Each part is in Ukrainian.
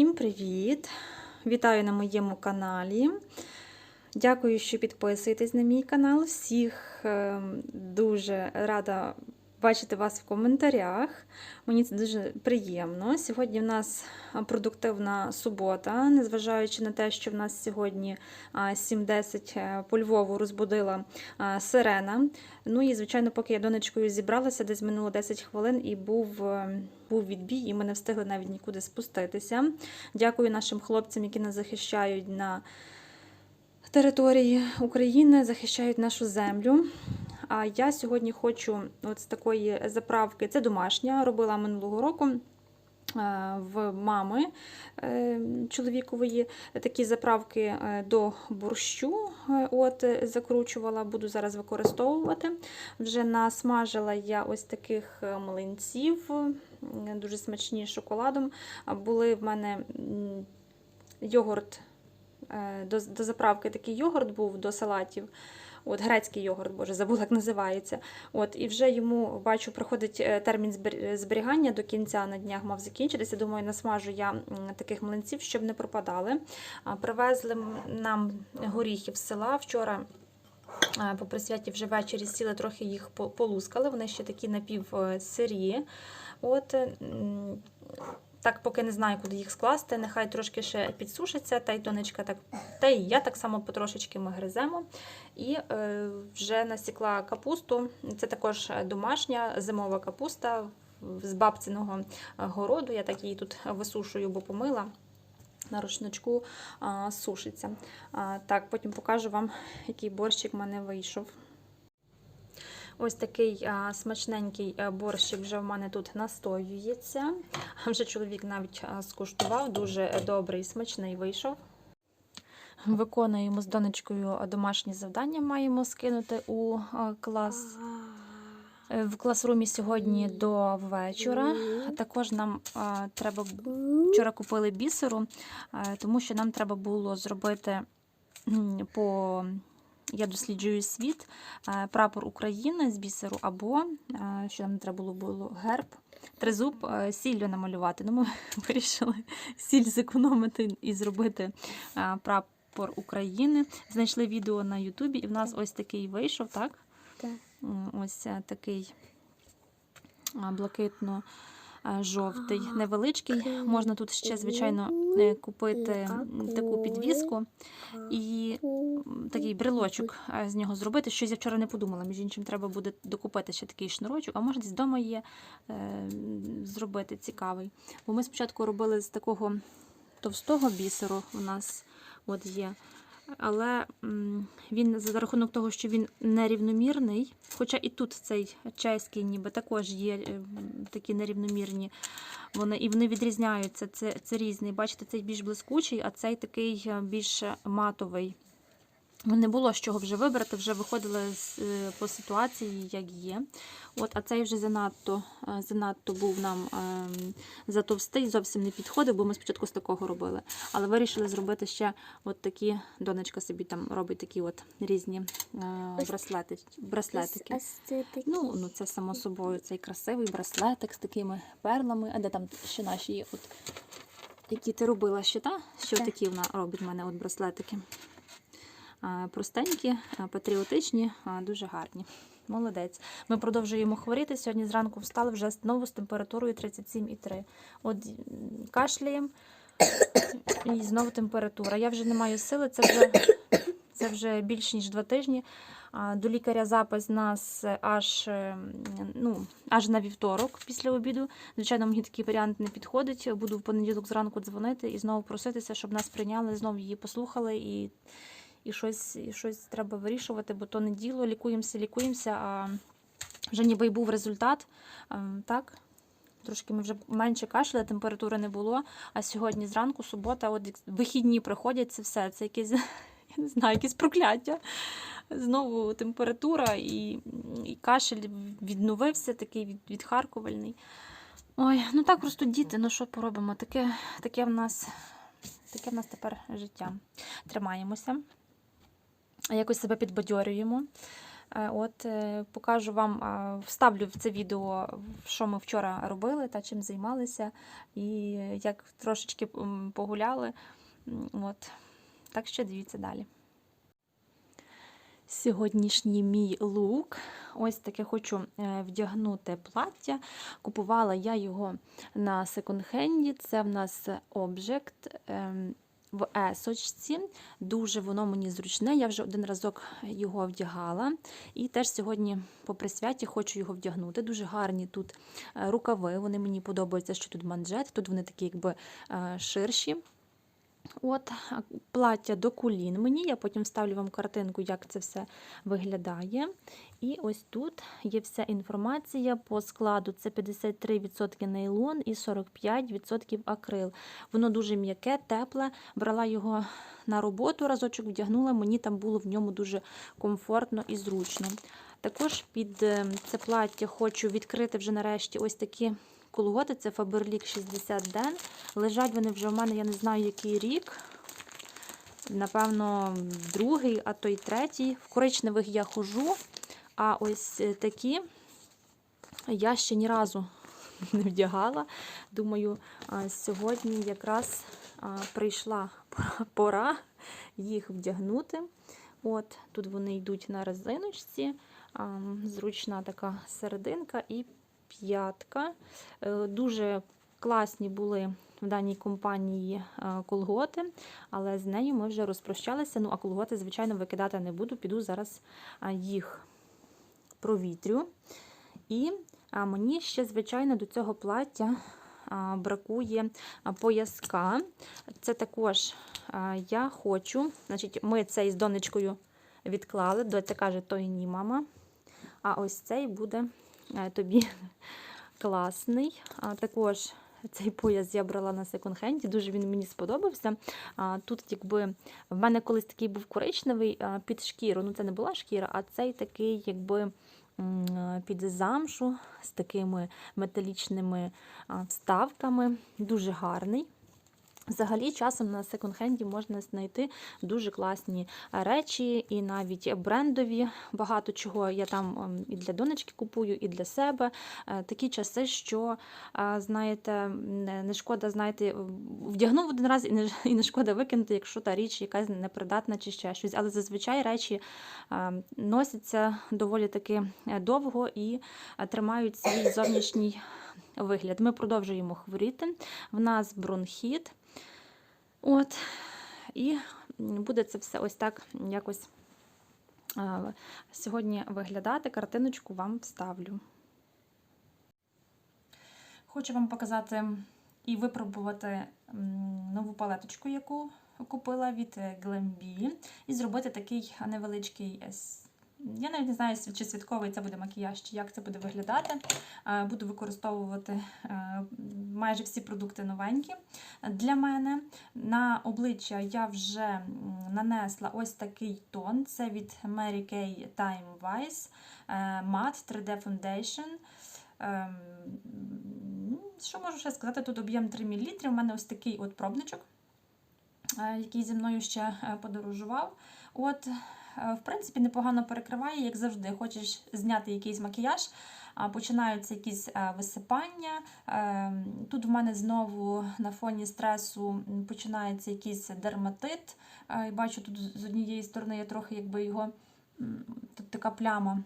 Всім привіт! Вітаю на моєму каналі. Дякую, що підписуєтесь на мій канал. Всіх е, дуже рада бачити вас в коментарях. Мені це дуже приємно. Сьогодні в нас продуктивна субота, незважаючи на те, що в нас сьогодні 7.10 е, по Львову розбудила сирена. Ну і, звичайно, поки я донечкою зібралася, десь минуло 10 хвилин і був, е, був відбій, і ми не встигли навіть нікуди спуститися. Дякую нашим хлопцям, які нас захищають на території України, захищають нашу землю. А я сьогодні хочу от з такої заправки, це домашня, робила минулого року. Е, В мами е, чоловікової такі заправки е, до борщу от, закручувала, буду зараз використовувати. Вже насмажила я ось таких млинців, дуже смачні з шоколадом. Були в мене йогурт до заправки такий йогурт був до салатів. От грецький йогурт, боже, забула, як називається. От, і вже йому бачу, проходить е, термін зберігання до кінця на днях мав закінчитися. Думаю, насмажу я таких млинців, щоб не пропадали. Привезли нам горіхів з села вчора. По присвяті вже ввечері сіли, трохи їх по- полускали. Вони ще такі напівсирі. От, так, поки не знаю, куди їх скласти. Нехай трошки ще підсушиться, та й донечка так, та й я так само потрошечки ми гриземо. І е, вже насікла капусту. Це також домашня зимова капуста з бабциного городу. Я так її тут висушую, бо помила. На рушничку а, сушиться. А, так, потім покажу вам, який борщик в мене вийшов. Ось такий а, смачненький а, борщик вже в мене тут настоюється. Вже чоловік навіть а, скуштував, дуже добрий, смачний вийшов. Виконуємо з донечкою домашні завдання, маємо скинути у а, клас. Е, В класрумі сьогодні до вечора. Також нам а, треба вчора купили бісеру, е, тому що нам треба було зробити по я досліджую світ, е, прапор України з бісеру, або е, що нам треба було було герб. Тризуб е, сіллю намалювати. Ну, ми вирішили сіль зекономити і зробити прапор України. Знайшли відео на Ютубі, і в нас ось такий вийшов, так? Так. Ось такий а, блакитно-жовтий, невеличкий. Можна тут ще, звичайно, е, купити таку підвіску і такий брелочок з нього зробити. Щось я вчора не подумала. Між іншим, треба буде докупити ще такий шнурочок, а може десь вдома є е, зробити цікавий. Бо ми спочатку робили з такого товстого бісеру у нас от є. Але він за рахунок того, що він нерівномірний, хоча і тут цей чеський ніби також є е, такі нерівномірні, вони, і вони відрізняються. Це, це різний. Бачите, цей більш блискучий, а цей такий е, більш матовий. Ну, Не було з чого вже вибрати, вже виходили з, е, по ситуації, як є. От, а цей вже занадто, е, занадто був нам ем, затовстий, зовсім не підходив, бо ми спочатку з такого робили. Але вирішили зробити ще от такі, донечка собі там робить такі от різні е, браслети, браслетики. Ну, ну, це само собою цей красивий браслетик з такими перлами. А де там ще наші є? От, які ти робила ще, та? Що такі вона робить в мене от браслетики. Простенькі, патріотичні, дуже гарні. Молодець. Ми продовжуємо хворіти. Сьогодні зранку встали вже знову з температурою 37,3. От кашляємо і знову температура. Я вже не маю сили, це вже, це вже більш ніж два тижні. До лікаря запис нас аж, е, ну, аж на вівторок після обіду. Звичайно, мені такий варіант не підходить. Буду в понеділок зранку дзвонити і знову проситися, щоб нас прийняли, знову її послухали і, і, щось, і щось треба вирішувати, бо то не діло. Лікуємося, лікуємося, а вже ніби й був результат. Так? Трошки ми вже менше кашляли, температури не було. А сьогодні зранку, субота, от вихідні приходять, це все. Це якесь, я не знаю, якесь прокляття. Знову температура і, і кашель відновився, такий від, відхаркувальний. Ой, ну так просто діти, ну що поробимо? Таке, таке, в нас, таке в нас тепер життя. Тримаємося, якось себе підбадьорюємо. Е, От е, покажу вам, вставлю в це відео, що ми вчора робили та чим займалися, і як трошечки погуляли. От. Так що дивіться далі. Сьогоднішній мій лук. Ось таке хочу е, вдягнути плаття. Купувала я його на секонд-хенді. Це в нас Object ем, в есочці. Дуже воно мені зручне. Я вже один разок його вдягала. І теж сьогодні по присвяті хочу його вдягнути. Дуже гарні тут е, рукави. Вони мені подобаються, що тут манжет. Тут вони такі якби е, ширші. От плаття до колін мені. Я потім вставлю вам картинку, як це все виглядає. І ось тут є вся інформація по складу. Це 53% нейлон і 45% акрил. Воно дуже м'яке, тепле. Брала його на роботу, разочок вдягнула. Мені там було в ньому дуже комфортно і зручно. Також під е, це плаття хочу відкрити вже нарешті ось такі колготи. Це Faberlic 60 ден. Лежать вони вже в мене, я не знаю, який рік. Напевно, другий, а то й третій. В коричневих я хожу, а ось е, такі я ще ні разу не вдягала. Думаю, сьогодні якраз прийшла пора їх вдягнути. От, Тут вони йдуть на резиночці, зручна така серединка і п'ятка. Е, Дуже класні були в даній компанії е, колготи, але з нею ми вже розпрощалися. Ну, а колготи, звичайно, викидати не буду. Піду зараз їх провітрю. І мені ще, звичайно, до цього плаття бракує пояска. Це також я хочу. Значить, ми цей з донечкою відклали. Доця каже, то і ні, мама. А ось цей буде тобі класний. Також цей пояс я брала на секонд-хенді, дуже він мені сподобався. Тут, якби в мене колись такий був коричневий під шкіру. Ну, це не була шкіра, а цей такий, якби під замшу з такими металічними вставками. Дуже гарний. Взагалі, часом на секонд-хенді можна знайти дуже класні речі, і навіть брендові. Багато чого я там ем, і для донечки купую, і для себе. Е, Такі часи, що, е, знаєте, не шкода, знаєте, вдягнув один раз і не, шкода викинути, якщо та річ якась непридатна чи ще щось. Але зазвичай речі е, носяться доволі таки е, довго і е, тримають свій зовнішній вигляд. Ми продовжуємо хворіти. В нас бронхіт. От, і буде це все ось так якось сьогодні виглядати. Картиночку вам вставлю. Хочу вам показати і випробувати нову палеточку, яку купила від Glambi, і зробити такий невеличкий. Я навіть не знаю, чи святковий це буде макіяж, чи як це буде виглядати. Е, Буду використовувати е, майже всі продукти новенькі для мене. На обличчя я вже нанесла ось такий тон. Це від Mary Kay Time Wise Matte 3D Foundation. Що можу ще сказати? Тут об'єм 3 мл. У мене ось такий от пробничок, е, який зі мною ще подорожував. От, в принципі, непогано перекриває, як завжди. Хочеш зняти якийсь макіяж, починаються якісь е, висипання. Е, Тут в мене знову на фоні стресу починається якийсь дерматит. Е, Бачу, тут з однієї сторони я трохи якби його тут така пляма.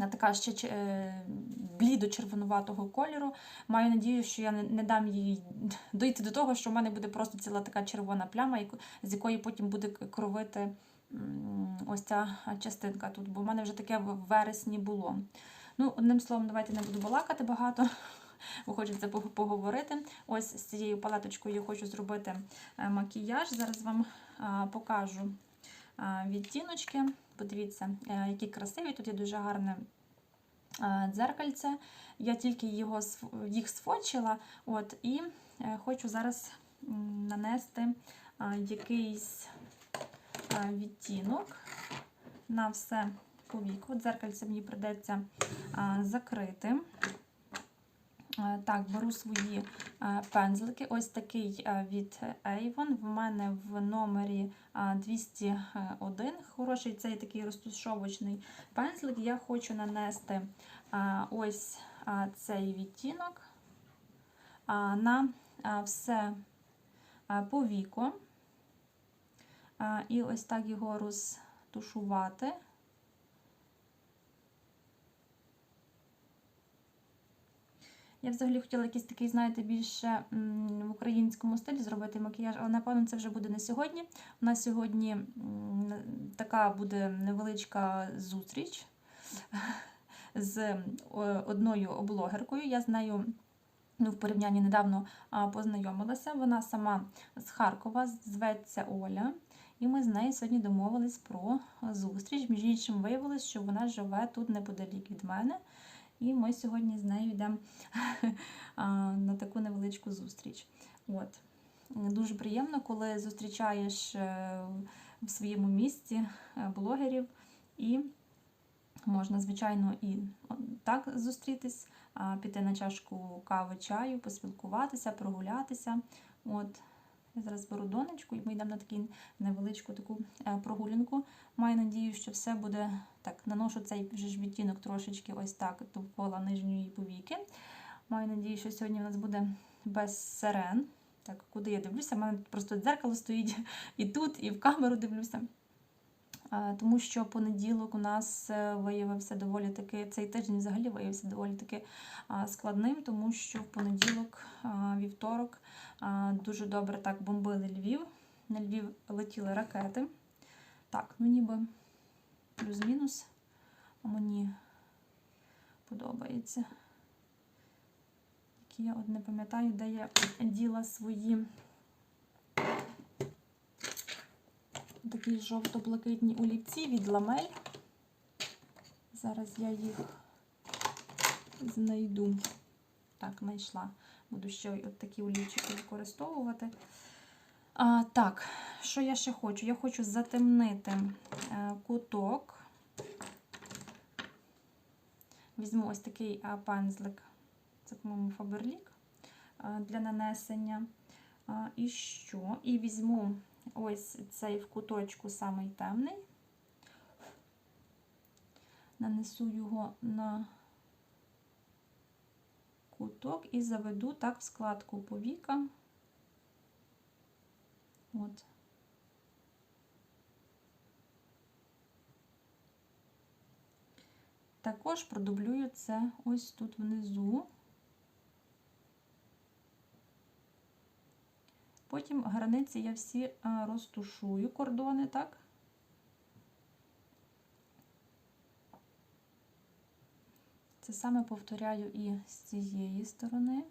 е, Така ще е, блідо-червонуватого кольору. Маю надію, що я не, дам їй дойти до того, що в мене буде просто ціла така червона пляма, з якої потім буде кровити ось ця частинка тут, бо в мене вже таке в вересні було. Ну, одним словом, давайте не буду балакати багато, бо хочеться пог- поговорити. Ось з цією палеточкою я хочу зробити е, макіяж. Зараз вам покажу відтіночки. Подивіться, е, які красиві. Тут є дуже гарне дзеркальце. Я тільки його, їх сфочила. От, і е, хочу зараз нанести якийсь відтінок на все повіку. Дзеркальце мені придеться закрити. Е, Так, беру свої е, пензлики. Ось такий е, від Avon. В мене в номері е, 201. Хороший цей такий розтушовочний пензлик. Я хочу нанести е, ось е, цей відтінок е, на е, все е, повіко. Е, І ось так його розтушувати. Я взагалі хотіла якийсь такий, знаєте, більше в українському стилі зробити макіяж, але напевно це вже буде не сьогодні. У нас сьогодні така буде невеличка зустріч з одною блогеркою. Я з нею ну, в порівнянні недавно познайомилася. Вона сама з Харкова, зветься Оля. І ми з нею сьогодні домовились про зустріч. Між іншим, виявилось, що вона живе тут неподалік від мене. І ми сьогодні з нею йдемо на таку невеличку зустріч. От. Дуже приємно, коли зустрічаєш е, в своєму місті е, блогерів, і можна, звичайно, і так зустрітись, піти на чашку кави, чаю, поспілкуватися, прогулятися. От. Я зараз беру донечку і ми йдемо на таку невеличку таку е, прогулянку. Маю надію, що все буде так. Наношу цей вже ж відтінок трошечки ось так довкола нижньої повіки. Маю надію, що сьогодні в нас буде без сирен. Так, куди я дивлюся? У мене просто дзеркало стоїть і тут, і в камеру дивлюся. А, Тому що понеділок у нас е, виявився доволі таки, цей тиждень взагалі виявився доволі таки складним, тому що в понеділок, вівторок дуже добре так бомбили Львів. На Львів летіли ракети. Так, ну ніби плюс-мінус. Мені подобається. Я от не пам'ятаю, де я діла свої такі жовто-блакитні олівці від ламель. Зараз я їх знайду. Так, знайшла. Буду ще от такі олівчики використовувати. А, Так, що я ще хочу? Я хочу затемнити е, куток. Візьму ось такий а, пензлик, це, по-моєму, Фаберлік для нанесення. І що? І візьму ось цей в куточку самий темний, нанесу його на куток і заведу так в складку повіка. От. Також продублюю це ось тут внизу. Потім границі я всі розтушую, кордони, так? Це саме повторяю і з цієї сторони.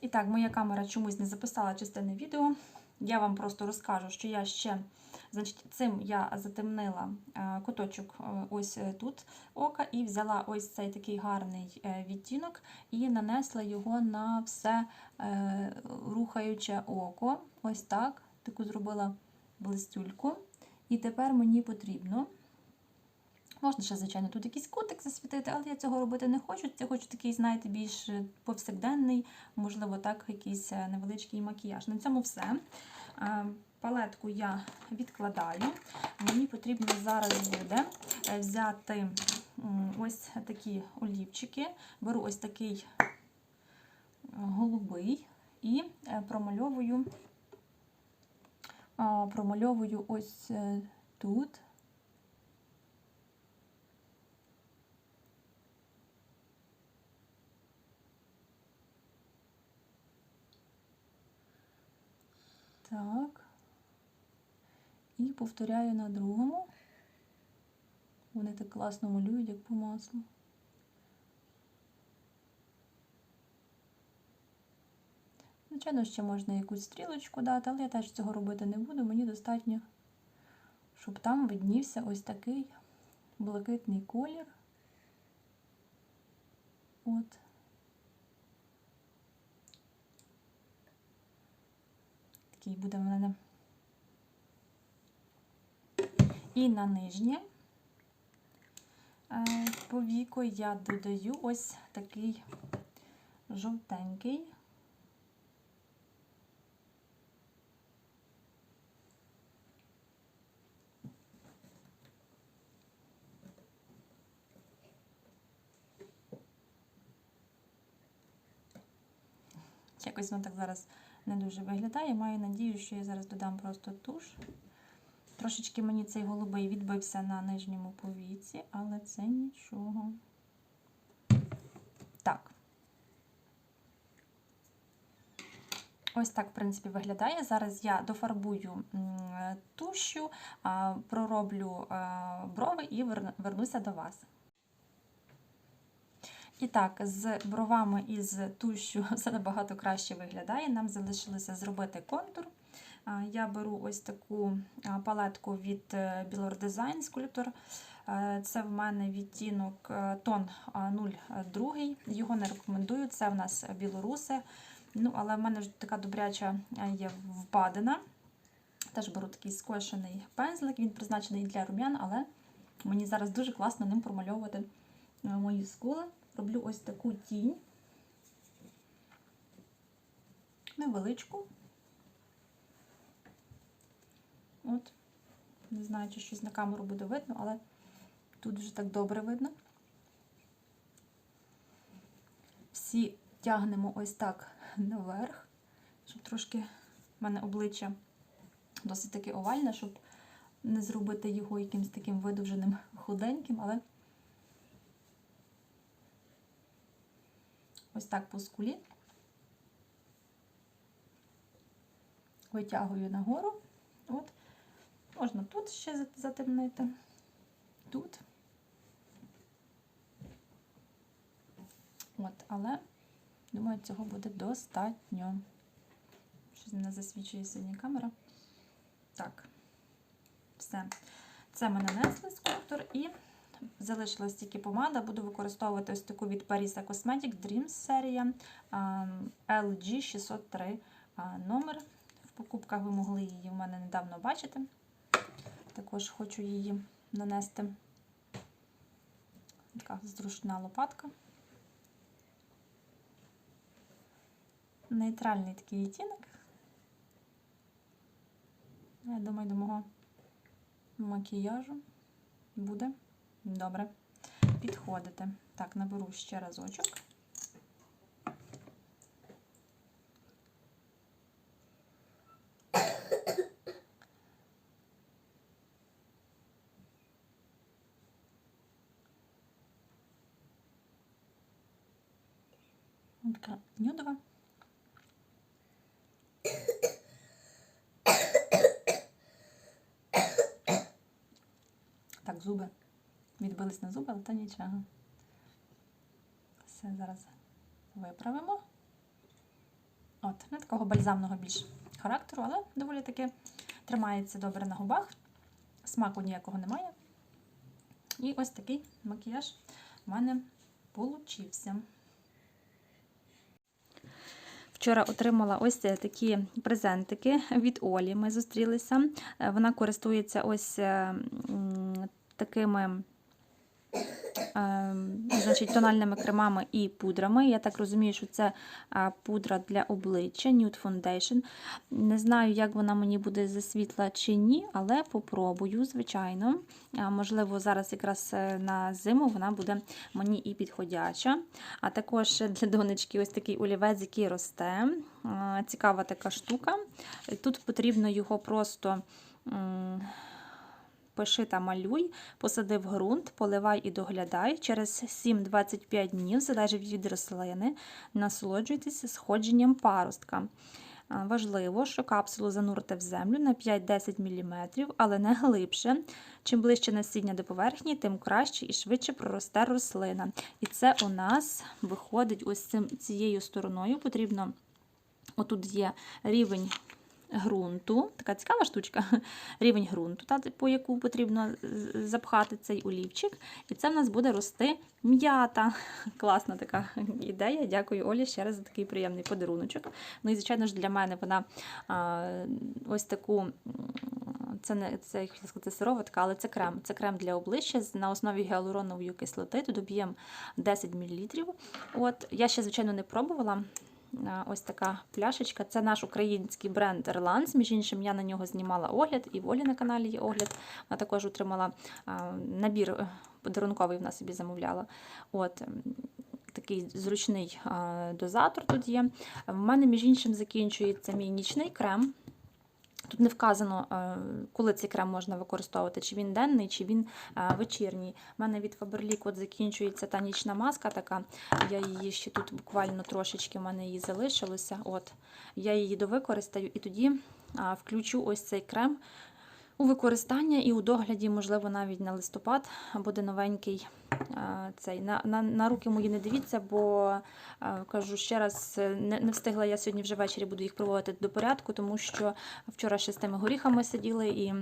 І так, моя камера чомусь не записала частини відео. Я вам просто розкажу, що я ще, значить, цим я затемнила е, куточок е, ось тут ока, і взяла ось цей такий гарний е, відтінок і нанесла його на все рухаюче око. Ось так. Таку зробила блистюльку. І тепер мені потрібно. Можна ще, звичайно, тут якийсь кутик засвітити, але я цього робити не хочу. Я хочу такий, знаєте, більш повсякденний, можливо, так, якийсь невеличкий макіяж. На цьому все. Палетку я відкладаю. Мені потрібно зараз буде взяти ось такі олівчики. Беру ось такий голубий і промальовую, промальовую ось е, тут. Так. І повторяю на другому. Вони так класно малюють, як по маслу. Звичайно, ще можна якусь стрілочку дати, але я теж цього робити не буду. Мені достатньо, щоб там виднівся ось такий блакитний колір. От. Такий буде в мене І на нижнє е, повіко я додаю ось такий жовтенький. Якось воно так зараз не дуже виглядає. Маю надію, що я зараз додам просто туш. Трошечки мені цей голубий відбився на нижньому повіці, але це нічого. Так. Ось так, в принципі, виглядає. Зараз я дофарбую тушю, пророблю брови і вернуся до вас. І так, з бровами і з тушю все набагато краще виглядає. Нам залишилося зробити контур. Я беру ось таку палетку від е, Bilor Design. Е, це в мене відтінок е, тон 02. Його не рекомендую, це в нас білоруси. Ну, Але в мене вже така добряча є впадина. Теж беру такий скошений пензлик, він призначений для рум'ян, але мені зараз дуже класно ним промальовувати мої скули. Роблю ось таку тінь, невеличку. От, не знаю, чи щось на камеру буде видно, але тут вже так добре видно. Всі тягнемо ось так наверх, щоб трошки в мене обличчя досить таки овальне, щоб не зробити його якимось таким видовженим худеньким, але ось так по скулі, витягую нагору. От. Можна тут ще затемнити, тут. От, але, думаю, цього буде достатньо. Щось не засвічує сьогодні камера. Так, все. Це ми нанесли скульптор і залишилась тільки помада. Буду використовувати ось таку від Parisa Cosmetic Dreams серія LG 603 номер. В покупках ви могли її в мене недавно бачити. Також хочу її нанести. Така зручна лопатка. Нейтральний такий відтінок. Я думаю, до мого макіяжу буде добре підходити. Так, наберу ще разочок. така нюдова. Так, зуби. На зуби, але то нічого. Все, зараз виправимо. От, не такого бальзамного більш характеру, але доволі таки тримається добре на губах. Смаку ніякого немає. І ось такий макіяж в мене получився. Вчора отримала ось такі презентики від Олі. Ми зустрілися. Е, вона користується ось е, такими значить, тональними кремами і пудрами. Я так розумію, що це пудра для обличчя Nude Foundation. Не знаю, як вона мені буде засвітла чи ні, але попробую, звичайно. Можливо, зараз якраз е, на зиму вона буде мені і підходяча. А також для донечки ось такий олівець, який росте. Цікава така штука. Тут потрібно його просто пиши та малюй, посади в ґрунт, поливай і доглядай. Через 7-25 днів, залежить від рослини, насолоджуйтеся сходженням паростка. Важливо, що капсулу занурити в землю на 5-10 мм, але не глибше. Чим ближче насіння до поверхні, тим краще і швидше проросте рослина. І це у нас виходить ось цим, цією стороною. Потрібно, отут є рівень ґрунту, така цікава штучка, рівень ґрунту, та, по яку потрібно запхати цей олівчик. І це в нас буде рости м'ята. Класна така ідея. Дякую Олі ще раз за такий приємний подаруночок. Ну і, звичайно ж, для мене вона а, ось таку це не це я хотіла сказати сироватка, але це крем. Це крем для обличчя на основі гіалуронової кислоти. Тут об'єм 10 мл. От я ще звичайно не пробувала. Ось така пляшечка. Це наш український бренд Erlans. Між іншим, я на нього знімала огляд, і в Олі на каналі є огляд. Вона також отримала набір подарунковий подарунковий, вона собі замовляла. От. Такий зручний дозатор тут є. В мене, між іншим, закінчується мій нічний крем. Тут не вказано, е, коли цей крем можна використовувати, чи він денний, чи він е, вечірній. У мене від Faberlic от закінчується та нічна маска така. Я її ще тут буквально трошечки в мене її залишилося. От. Я її довикористаю і тоді включу ось цей крем у використання і у догляді, можливо, навіть на листопад буде новенький. е, Цей на, на, на руки мої не дивіться, бо е, кажу ще раз, е, не, не встигла я сьогодні вже ввечері буду їх приводити до порядку, тому що вчора ще з тими горіхами сиділи і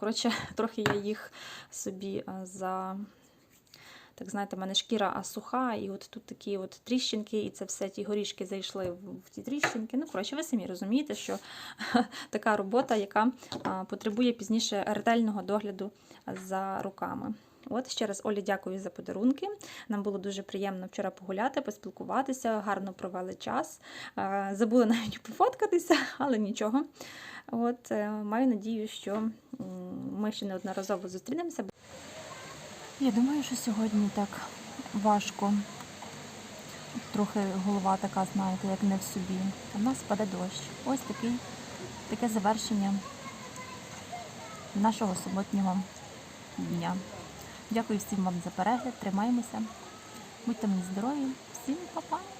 коротше, трохи я їх собі за. Так, знаєте, в мене шкіра суха, і от тут такі от тріщинки, і це все ті горішки зайшли в, ті тріщинки. Ну, коротше, ви самі розумієте, що така робота, яка потребує пізніше ретельного догляду за руками. От ще раз Олі, дякую за подарунки. Нам було дуже приємно вчора погуляти, поспілкуватися, гарно провели час. Забула навіть пофоткатися, але нічого. От е, маю надію, що ми ще неодноразово зустрінемося. Я думаю, що сьогодні так важко. Трохи голова така, знаєте, як не в собі. У нас паде дощ. Ось такий, таке завершення нашого суботнього дня. Дякую всім вам за перегляд. Тримаємося. Будьте мені здорові. Всім па-па!